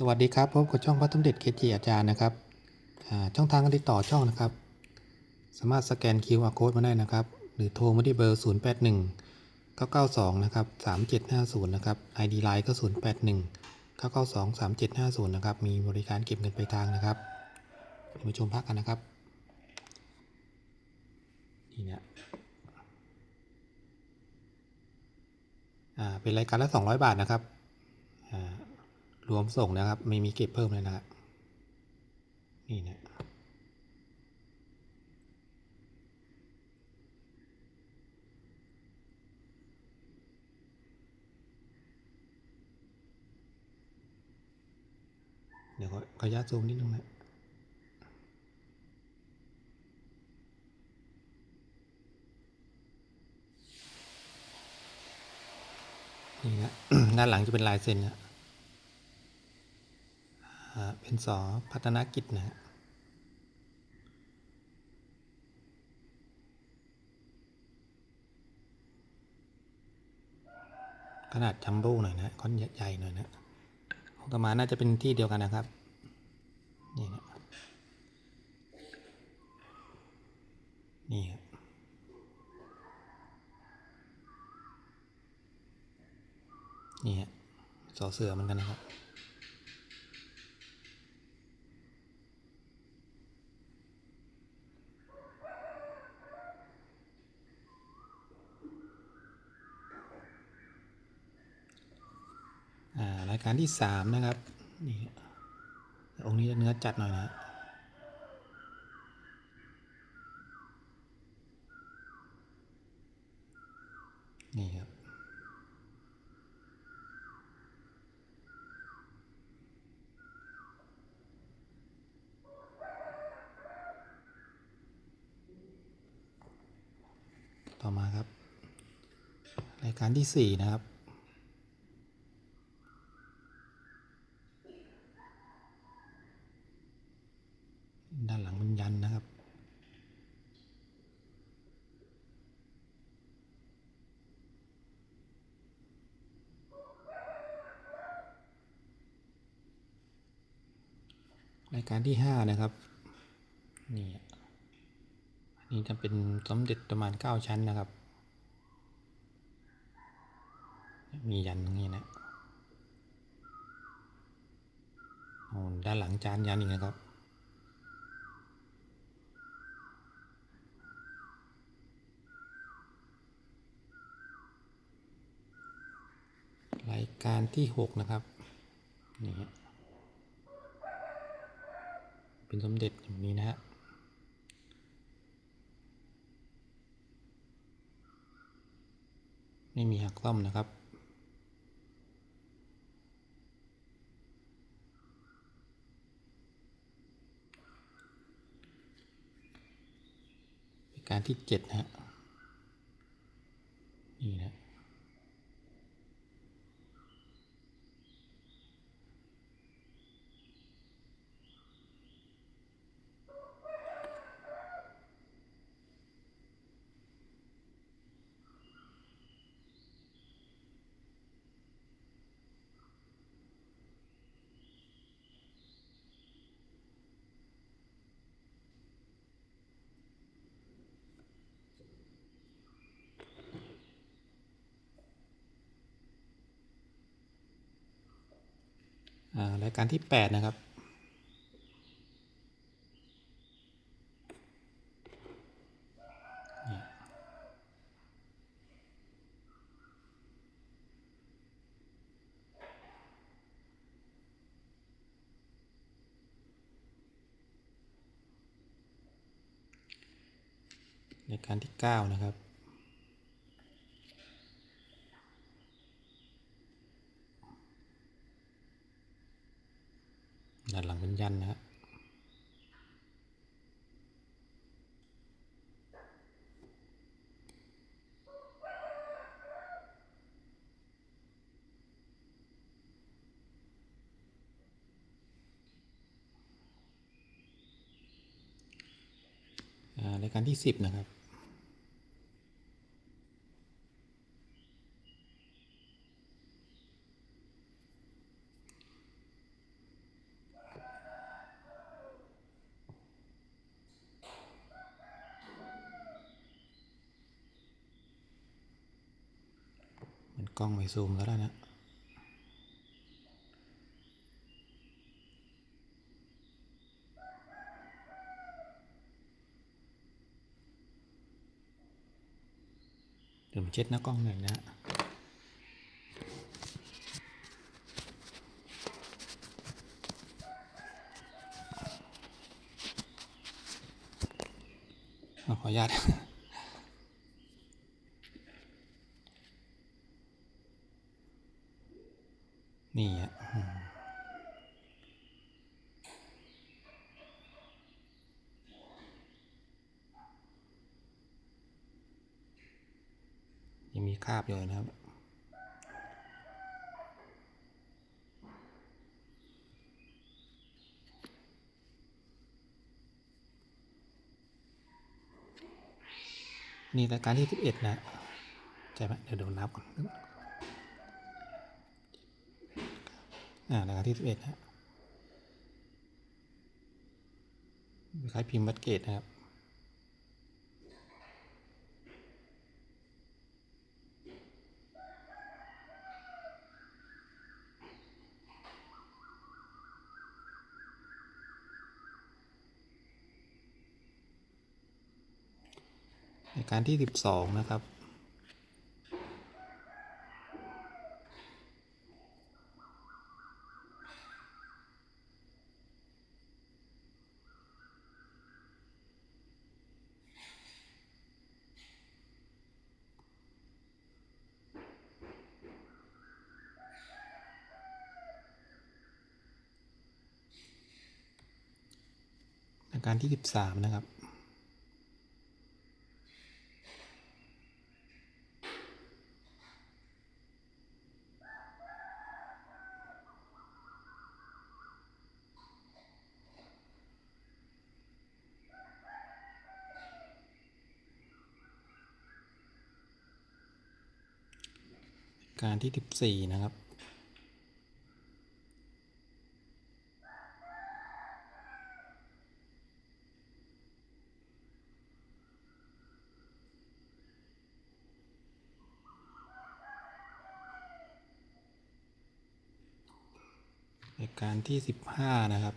สวัสดีครับพบกับช่องพระสมเด็จเคจีอาจารย์นะครับช่องทางการติดต่อช่องนะครับ สามารถสแกน QR code มาได้นะครับ หรือโทรมาที่เบอร์ 081 992 นะครับ 3750 นะครับ ID Line ก็ 081 992 3750 นะครับ มีบริการเก็บเงินปลายทางนะครับมาชมพักกันนะครับ นี่เนี่ยอ่าเป็นรายการละ 200 บาทนะครับ รวมส่งนะครับ ไม่มีเก็บเพิ่มเลยนะนี่นะเดี๋ยวขอขอนุญาตซูมนิดนึงนะนี่นะด้านหลังจะเป็นลายเซ็นนะ เป็นสอพัฒนกิจนะฮะขนาดจัมโบ้หน่อยนะค่อนใหญ่ๆหน่อยนะของตมาน่าจะเป็นที่เดียวกันนะครับ นี่นะนี่ครับนี่ฮะสอเสือเหมือนกันนะครับ อ่าราย การที่สามนะครับนี่องค์นี้จะเนื้อจัดหน่อยนะนี่ครับต่อมาครับ รายการที่สี่นะครับ ด้านหลังเป็น ยันนะครับ รายการที่ห้านะครับ นี่อันนี้จะเป็นสมเด็จประมาณเก้าชั้นนะครับ มียันตรงนี้นะโอ้ด้านหลังจานยันอีกนะครับ ราย การที่หกนะครับนี่ฮะเป็นสมเด็จอย่างนี้นะฮะไม่มีหักซ่อมนะครับการที่เจ็ดนะฮะ นี่นะ รายการที่แปดนะครับนี่รายการที่เก้านะครับ ด้านหลังเป็น ยันนะฮะอ่ารายการที่สิบนะครับ น กล้องไม่ซูมแล้วนะเดี๋ยวผมเช็ดหน้ากล้องหน่อยนะขออนุญาต นี่อะอืมยัง มีคราบอยู่นะครับ นี่รายการที่สิบเอ็ดนะใช่ไหมเดี๋ยวเดี๋ยวนับก่อนอ่ารายการที่สิบเอ็ดนะคล้ายพิมพ์วัดเกตนะครับ การที่สิบสองนะครับ การที่สิบสามนะครับ การที่ 14 นะครับ การที่ 15 นะครับ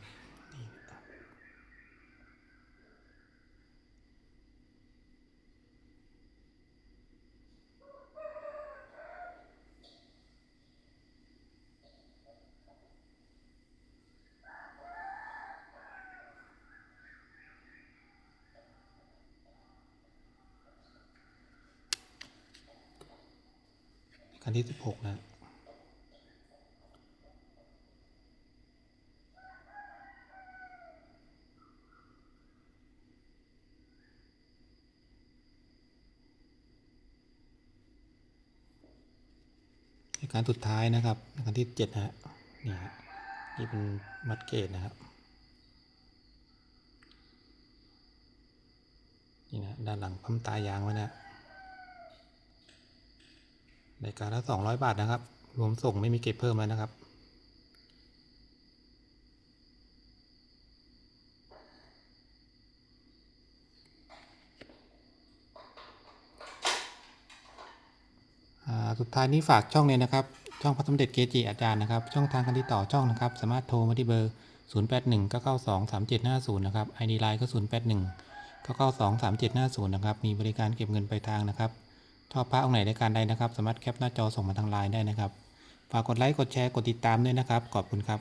รายการที่16นะรายการสุดท้ายนะครับการที่เจ็ดนะฮะนี่ฮะนี่เป็นมัดเกตนะครับนี่นะด้านหลังพัมตายางไว้นะ รายการละสองร้อยบาทนะครับ รวมส่งไม่มีเก็บเพิ่มแล้วนะครับอ่าสุดท้ายนี้ฝากช่องเลยนะครับ ช่องพระสมเด็จเกจิอาจารย์นะครับ ช่องทางการติดต่อช่องนะครับ สามารถโทรมาที่เบอร์ 081 992 3750 นะครับ ID Line ก็ 081 992 3750 นะครับ มีบริการเก็บเงินปลายทางนะครับ ชอบพระองค์ไหนในการใดนะครับ สามารถแคปหน้าจอส่งมาทางไลน์ได้นะครับ ฝากกดไลค์ กดแชร์ กดติดตามด้วยนะครับ ขอบคุณครับ